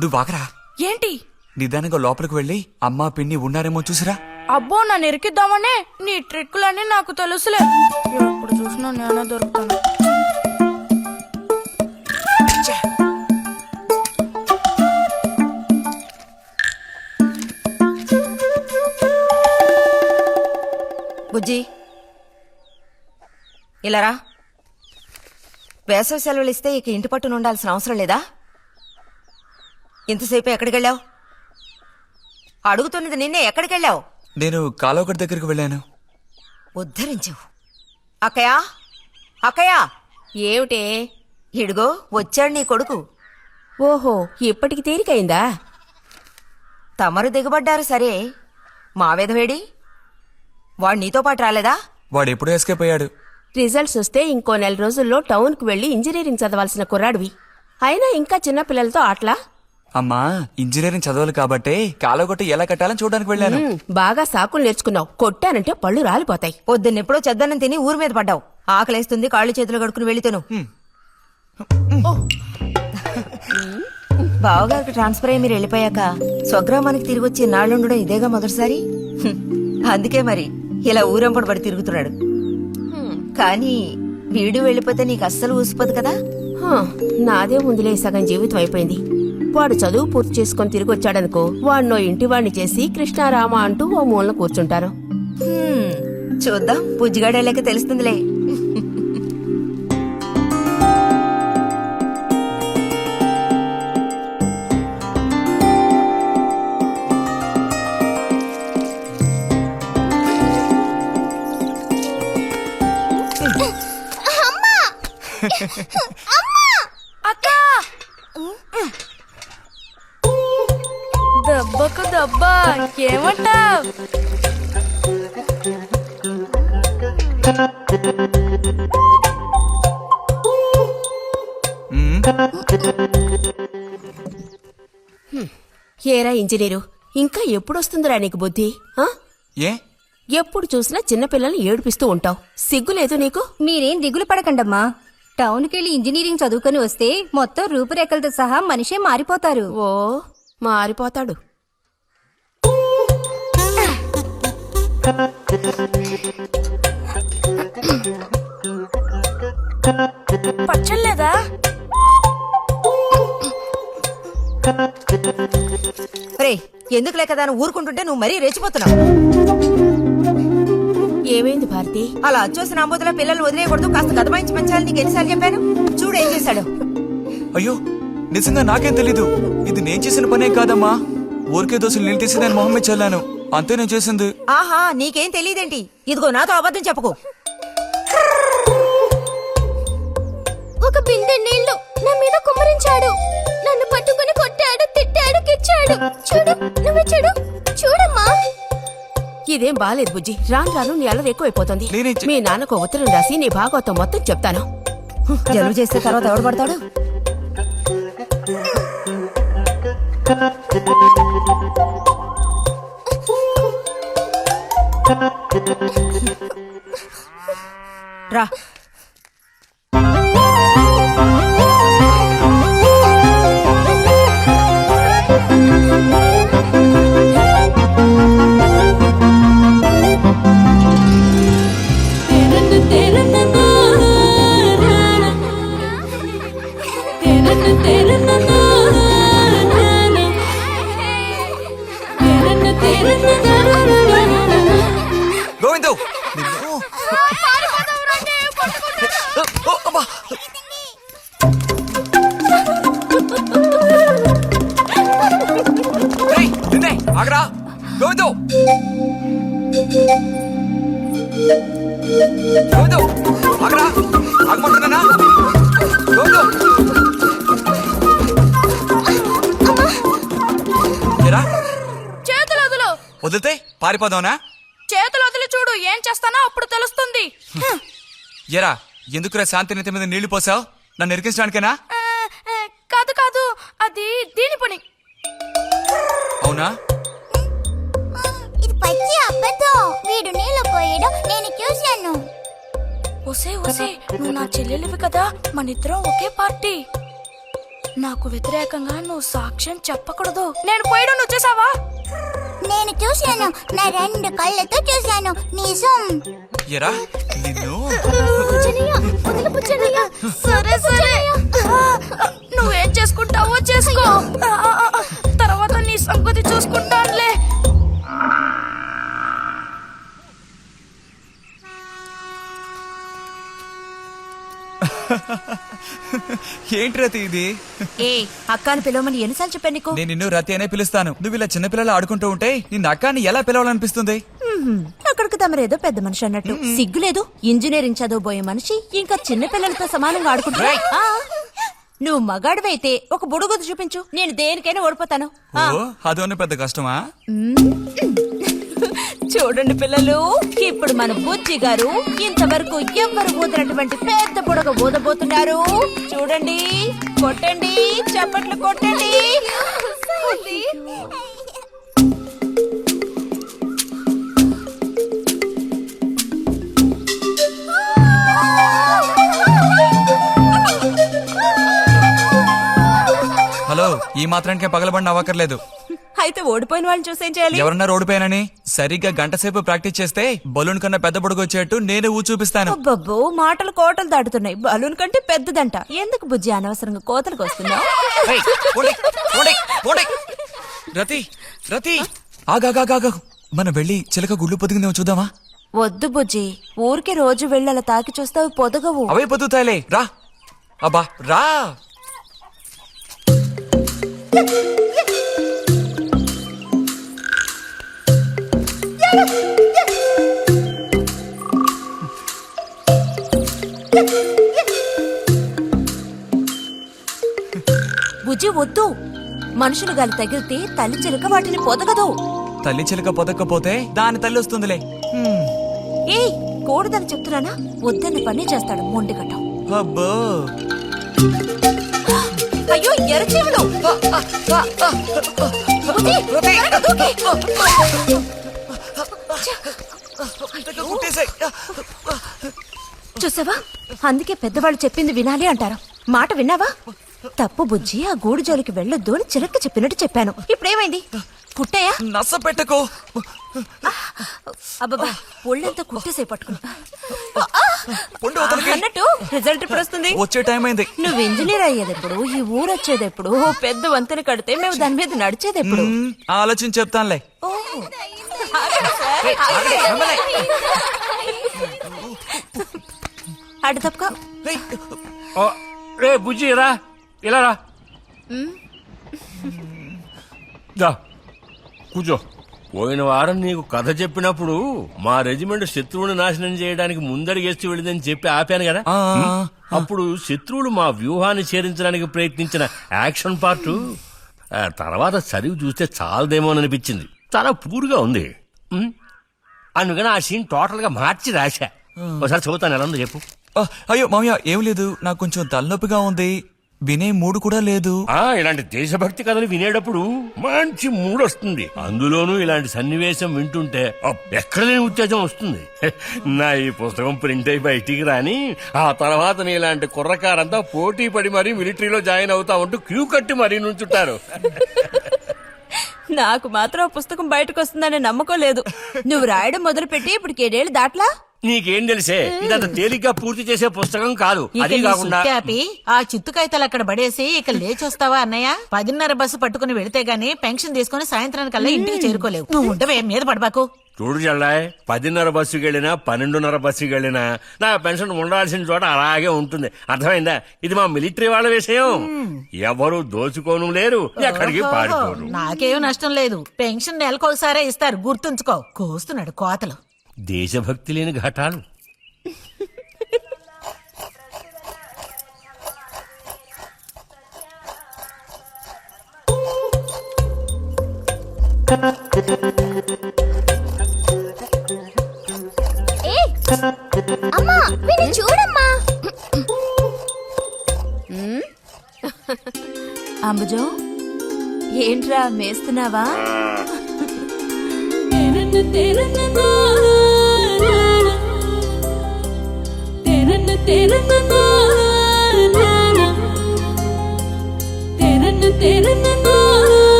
నువ్వు వాకరా ఏంటి? నిదానంగా లోపలికి వెళ్ళి అమ్మా పిన్ని ఉన్నారేమో చూసిరా. అబ్బో నన్ను ఇరికిద్దామనే నీ ట్రిక్కులన్నీ నాకు తెలుసులే. ఎప్పుడు చూసినా నేనే దొరుకుతాను. బుజ్జి ఇలారా వేసవి సెలవులు ఇస్తే ఇక ఇంటి పట్టున ఉండాల్సిన అవసరం లేదా? ఇంతసేపు ఎక్కడికి వెళ్ళావు? అడుగుతున్నది నిన్నే ఎక్కడికి వెళ్ళావు నేను కాలోకటి దగ్గరికి వెళ్ళాను. ఉద్ధరించవు అక్కయా అక్కయా ఏమిటే? ఇడుగో వచ్చాడు నీ కొడుకు. ఓహో ఇప్పటికి తీరికైందా తమరు దిగబడ్డారు సరే. మా విధవేడి వాడు నీతో పాటు రాలేదా? వాడు ఎప్పుడో ఎస్కేప్ అయ్యాడు. రిజల్ట్స్ వస్తే ఇంకో నెల రోజుల్లో టౌన్కి వెళ్ళి ఇంజనీరింగ్ చదవాల్సిన కుర్రాడివి. అయినా ఇంకా చిన్న పిల్లలతో ఆటలా? అమ్మా ఇంజనీరింగ్ చదవాలి కాబట్టే కాలోగొట్ట ఎలా కట్టాలని చూడడానికి వెళ్ళాను. బాగా సాకులు నేర్చుకున్నావు. కొట్టానంటే పళ్ళు రాలిపోతాయి. పొద్దున్నెప్పుడో చెద్దన్నం తిని ఊరి మీద పడ్డావు. ఆకలేస్తుంది కాళ్ళు చేతులు కడుకుని వెళితేను బావగారికి ట్రాన్స్ఫర్ అయ్యి మీరు వెళ్ళిపోయాక స్వగ్రామానికి తిరిగి వచ్చి నాళ్ళుండడం ఇదేగా మొదటిసారి. అందుకే మరి ఇలా ఊరంపడి పడి తిరుగుతున్నాడు. కానీ వీడు వెళ్ళిపోతే నీకు అస్సలు ఊసిపోదు కదా? హా, నాదే ముందులే సగం జీవితం అయిపోయింది. వాడు చదువు పూర్తి చేసుకొని తిరిగి వచ్చాడనుకో వాడినో ఇంటి వాడిని చేసి కృష్ణారామ అంటూ ఓ మూలన కూర్చుంటారు. చూద్దాం. పుజ్జిగాడేలేక తెలుస్తుందిలే. ఏమంటావ్. ఏరా ఇంజనీరు ఇంకా ఎప్పుడొస్తుందిరా నీకు బుద్ధి ఆ? ఏ? ఎప్పుడు చూసినా చిన్నపిల్లల్ని ఏడిపిస్తూ ఉంటావు. సిగ్గులేదు నీకు? మీరేం దిగులు పడకండమ్మా. టౌన్కెళ్ళి ఇంజనీరింగ్ చదువుకొని వస్తే మొత్తం రూపురేఖలతో సహా మనిషే మారిపోతారు. ఓ మారిపోతాడు. పచ్చలేదా రే ఎందుకు లేక దాన్ని ఊరుకుంటుంటే నువ్వు మరీ రెచ్చిపోతున్నావు? ఏమైంది భారతి? అలా అచ్చోసిన ఆంబోతుల పిల్లల్ని వదిలేయకూడదు కాస్త గదమాయించి పెంచాలని నీకు ఎన్నిసార్లు చెప్పాను? చూడు ఏం చేశాడు. అయ్యో నిజంగా నాకేం తెలీదు. ఇది నేను చేసిన పనేం కాదమ్మా. ఊరికే దోశలు నీళ్ళు తీసి నేను మొహమ్మే చల్లాను. అంతే నేను చేసింది. ఆహా నీకేం తెలియదేంటి ఇదిగో నాతో అబద్ధం చెప్పకు. ఒక బిందె నీళ్ళు నా మీద కుమ్మరించాడు. నన్ను పట్టుకుని కొట్టాడు తిట్టాడు కిచ్చాడు. చూడు నువ్వు చూడు చూడమ్మా. ఇదేం బాలేదు బుజ్జి. రాను రాను నీ అల్లరి ఎక్కువైపోతుంది. నేనేం చే- మీ నాన్నకు ఉత్తరం రాసి నీ భాగవతం మొత్తం చెప్తాను. జలుబు చేస్తే తర్వాత ఎవడు పడతాడు? రా. గోవిందు! గోవిందు! ఆగరా! ఆగమంటున్నానా? గోవిందు! ఎరా చేతులు వదులు. వదిలితే పారిపోదావునా? చేతులు వదిలి చూడు ఏం చేస్తానో అప్పుడు తెలుస్తుంది. ఎరా ఎందుకురా శాంతి నేత మీద నీళ్ళు పోసావు? నన్ను ఆ, కాదు కాదు అది దీని పని. అవునా? పచ్చి అబద్ధం. వీడు నీళ్ళు పోయడం నేను చూశాను. ఒసే ఒసే నువ్వు నా చెల్లెలివి కదా మన ఇద్దరం ఒకే పార్టీ. నాకు వ్యతిరేకంగా నువ్వు సాక్ష్యం చెప్పకూడదు. నేను పోయడం నువ్వు చేసావా? నేను చూశాను నా రెండు కళ్ళతో చూశాను నిజం ఎరా నిన్ను? సరే సరే. నువ్వేం చేసుకుంటావో చేసుకో. తర్వాత నీ సంగతి చూసుకుంటానులే ఏంటి రతి ఇది? ఏ అక్కాని పిలవమని ఎన్నిసార్లు చెప్పాను నీకు? నేను నిన్ను రతి అనే పిలుస్తాను. నువ్వు ఇలా చిన్నపిల్లలు ఆడుకుంటూ ఉంటే నిన్న అక్కాని ఎలా పిలవాలనిపిస్తుంది? అక్కడికి తమరేదో పెద్ద మనిషి అన్నట్టు. సిగ్గులేదు ఇంజనీరింగ్ చదవబోయే మనిషి ఇంకా చిన్న పిల్లలతో సమానంగా ఆడుకుంటున్నా నువ్వు మగాడివైతే ఒక బుడుగుద్దు చూపించు. నేను దేనికైనా ఓడిపోతాను. అదోనే పెద్ద కష్టమా? చూడండి పిల్లలు ఇప్పుడు మన బుజ్జి గారు ఇంతవరకు ఎవ్వరు ఊదినటువంటి పెద్ద బుడగ ఊదబోతున్నారు. చూడండి కొట్టండి చప్పట్లు కొట్టండి. హలో ఈ మాత్రానికే పగలబడిన అవ్వకర్లేదు అయితే ఓడిపోయిన వాళ్ళని చూసేం చేయాలి? ఎవరన్నా రోడ్డుపైనని సరిగ్గా గంట సేపు ప్రాక్టీస్ చేస్తే బలూన్ కన్నా పెద్ద పొడుగు వచ్చేట్టు నేనే ఊ చూపిస్తాను. అబ్బబ్బో మాటలు కోటలు దాటుతున్నాయి. బలూన్ కంటే పెద్దదంట. ఎందుకు బుజ్జి అనవసరంగా కోతలకు వస్తున్నావు? ఏయ్, పోండి, పోండి, పోండి. రతి రతి. ఆగాగాగా మనం వెళ్ళి చిలక గుళ్ళు పొదిగిందేమో చూద్దామా? వద్దు బుజ్జి. ఊరికి రోజు వెళ్ళి అలా తాకి చూస్తావు పొదగవు. అవే పొద్దుతాయిలే రా. అబ్బా రా. బుజ్జి వద్దు మనుషులు గాలి తగిలితే తల్లి చిలుక వాటిని పొదగదు తల్లి చిలక పొదక్కపోతే దాని తల్లి వస్తుందిలే. ఏయ్ కూడదని చెప్తున్నానా వద్దన్న పని చేస్తాడు మొండి గట్టం అబ్బో అయ్యో ఎరచెవులు చూసావా? అందుకే పెద్దవాళ్ళు చెప్పింది వినాలి అంటారు. మాట విన్నావా? తప్పు బుజ్జి ఆ గూడు జోలికి వెళ్ళొద్దు అని చిలక్క చెప్పినట్టు చెప్పాను. ఇప్పుడేమైంది? కుట్టాయా? నచ్చ పెట్టకు అబ్బబ్బా ఒళ్ళంతా కుట్టేసే పట్టుకున్నా పొండి అవతలకి. అన్నట్టు రిజల్ట్ ఇప్పుడు వస్తుంది? వచ్చే టైం అయింది. నువ్వు ఇంజనీర్ అయ్యేది ఎప్పుడు ఈ ఊరు వచ్చేది ఎప్పుడు ఓ పెద్ద వంతెన కడితే మేము దాని మీద నడిచేది ఎప్పుడు హ్మ్, ఆలోచించి చెప్తానులే. ఓహో. అటు తప్పుకో. ఏయ్, ఓ, రే బుజ్జి రా. ఇలా రా. దా. కూర్చో. పోయిన వారం నీకు కథ చెప్పినప్పుడు మా రెజిమెంట్ శత్రువుని నాశనం చేయడానికి ముందడిగేస్తూ వెళ్ళిందని చెప్పి ఆపాను కదా. అప్పుడు శత్రువులు మా వ్యూహాన్ని చేరించడానికి ప్రయత్నించిన యాక్షన్ పార్ట్. తర్వాత చదివి చూస్తే చాలదేమో అని అనిపించింది చాలా పూర్గా ఉంది. అందుకని ఆ సీన్ టోటల్గా మార్చి రాశా. ఒకసారి చదువుతాను ఎలా ఉందో చెప్పు. అయ్యో మామయ్య ఏం లేదు. నాకు కొంచెం తలనొప్పిగా ఉంది. వినే మూడు కూడా లేదు. ఆ ఇలాంటి దేశభక్తి కథలు వినేటప్పుడు మంచి మూడ్ వస్తుంది. అందులోనూ ఇలాంటి సన్నివేశం వింటుంటే అబ్బ్, ఎక్కడ లేని ఉత్తేజం వస్తుంది. నా ఈ పుస్తకం ప్రింట్ అయి బయటికి రాని ఆ తర్వాత నీ ఇలాంటి కుర్రకారంతా పోటీ పడి మరీ మిలిటరీలో జాయిన్ అవుతా ఉంటూ క్యూ కట్టి మరీ నుంచుంటారు. నాకు మాత్రం ఆ పుస్తకం బయటకు వస్తుందనే నమ్మకం లేదు. నువ్వు రాయడం మొదలుపెట్టి ఇప్పుడు ఏడేళ్ళు దాట్లా? నీకేం తెలిసే? ఇదంత తేలిగ్గా పూర్తి చేసే పుస్తకం కాదు. అది కాకుండా ఆ చిత్తు కాగితాలు అక్కడ పడేసి ఇక లేచొస్తావా అన్నయ్య? పదిన్నర బస్సు పట్టుకుని వెళితే గానీ పెన్షన్ తీసుకుని సాయంత్రానికల్లా ఇంటికి చేరుకోలేవు. నువ్వు ఉండవే మీద పడబాకు. చూడు జల్లాయ్ పదిన్నర బస్సుకి వెళ్ళినా పన్నెండున్నర బస్సుకి వెళ్ళినా నా పెన్షన్ ఉండాల్సిన చోట అలాగే ఉంటుంది. అర్థమైందా? ఇది మా మిలిటరీ వాళ్ళ విషయం. ఎవరు దోచుకోను లేరు ఎక్కడికి పారిపోరు. నాకేం నష్టం లేదు. పెన్షన్ నెలకొకసారే ఇస్తారు గుర్తుంచుకో. కోస్తున్నాడు కోతలు. దేశభక్తి లేని ఘటాలు. అమ్మా చూడమ్మా. అంబుజం ఏంట్రా మేస్తున్నావా?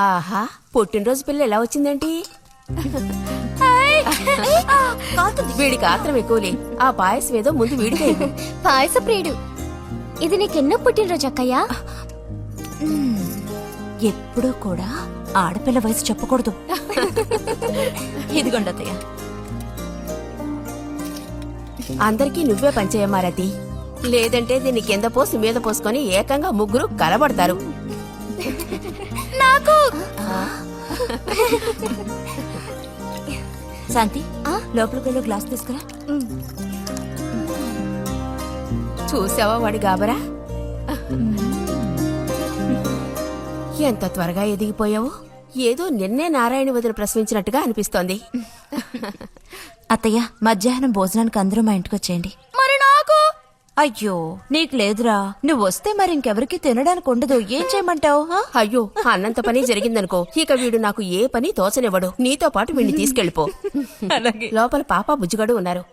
ఆహా పుట్టినరోజు పిల్ల ఎలా వచ్చిందేంటి? వీడికి ఆత్రం ఎక్కువలే. ఆ పాయసం ఏదో ముందు వీడికి. పాయస ప్రియుడు. ఇది నీకెన్నో పుట్టినరోజు అక్కయ్యా? ఎప్పుడూ కూడా ఆడపిల్ల వయసు చెప్పకూడదు. ఇదిగోండి అత్తయ్య. అందరికీ నువ్వే పంచేయమారతి లేదంటే దీన్ని కింద పోసి మీద పోసుకొని ఏకంగా ముగ్గురు కలబడతారు. నాకు శాంతి లోపలికి వెళ్ళి గ్లాస్ తీసుకురా. చూసావా వాడి గాబరా? ఎంత త్వరగా ఎదిగిపోయావు? ఏదో నిన్నే నారాయణ వదిన ప్రసవించినట్టుగా అనిపిస్తోంది. అత్తయ్య మధ్యాహ్నం భోజనానికి అందరూ మా ఇంటికి వచ్చేయండి. మరి నాకు? అయ్యో నీకు లేదురా. నువ్వు వస్తే మరి ఇంకెవరికి తినడానికి ఉండదు. ఏం చేయమంటావు అయ్యో అన్నంత పని జరిగిందనుకో. ఇక వీడు నాకు ఏ పని తోచనివ్వడు. నీతో పాటు వీడిని తీసుకెళ్ళిపో. లోపల పాప బుజ్జిగాడు ఉన్నారు.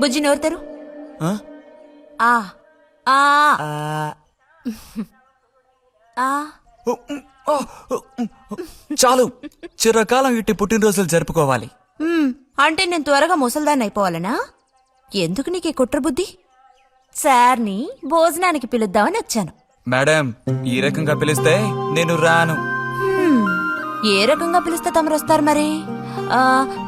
బుజ్జి నోరుతారు. ఆ? చాలు. చిరకాలం ఇట్టి పుట్టినరోజులు జరుపుకోవాలి. అంటే నేను త్వరగా ముసల్దాన్ని అయిపోవాలనా? ఎందుకు నీకు ఈ కుట్ర బుద్ధి సార్ని భోజనానికి పిలుద్దామని వచ్చాను. మేడం ఈ రకంగా పిలిస్తే నేను రాను. ఏ రకంగా పిలిస్తే తమరు వస్తారు మరి? ఆ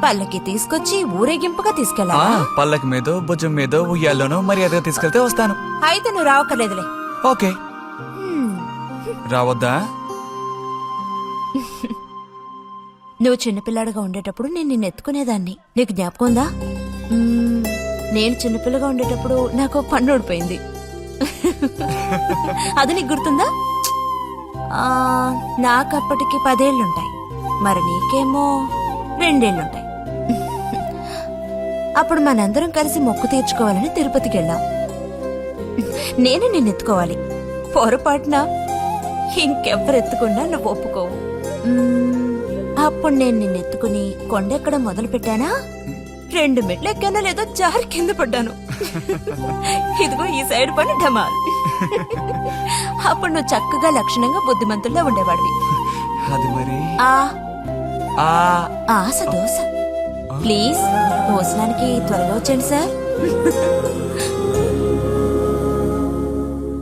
పల్లకి తీసుకొచ్చి ఊరేగింపుగా ఆ, తీసుకెళ్ళాలా పల్లకి మీదో భుజం మీదో ఉయ్యాల్లోనో మర్యాదగా తీసుకెళ్తే వస్తాను. అయితే నువ్వు రావక్కర్లేదులే. ఓకే. రావద్దా? నువ్వు చిన్నపిల్లాడిగా ఉండేటప్పుడు నేను నిన్ను ఎత్తుకునేదాన్ని. నీకు జ్ఞాపకం ఉందా? మ్మ్, నేను చిన్నపిల్లగా ఉండేటప్పుడు నాకు పన్ను ఓడిపోయింది అది నీకు గుర్తుందా? నాకు అప్పటికి పదేళ్ళుంటాయి. మరి నీకేమో రెండేళ్ళుంటాయి అప్పుడు మనందరం కలిసి మొక్కు తీర్చుకోవాలని తిరుపతికి వెళ్ళాం. నేను నిన్ను ఎత్తుకోవాలి. పొరపాటున ఇంకెవ్వరు ఎత్తుకున్నా నువ్వు ఒప్పుకోవు. అప్పుడు నేను నిన్ను ఎత్తుకుని కొండెక్కడం మొదలు పెట్టానా రెండు మెట్లు ఎక్కానో లేదో జారి కింద పడ్డాను. ఇదిగో ఈ సైడ్ పని ఢమాల్. అప్పుడు నువ్వు చక్కగా లక్షణంగా బుద్ధిమంతుల్లో ఉండేవాడివి. అది మరి? ఆ. ఆ. ఆశ దోశ. ప్లీజ్ భోజనానికి త్వరగా వచ్చండి సార్.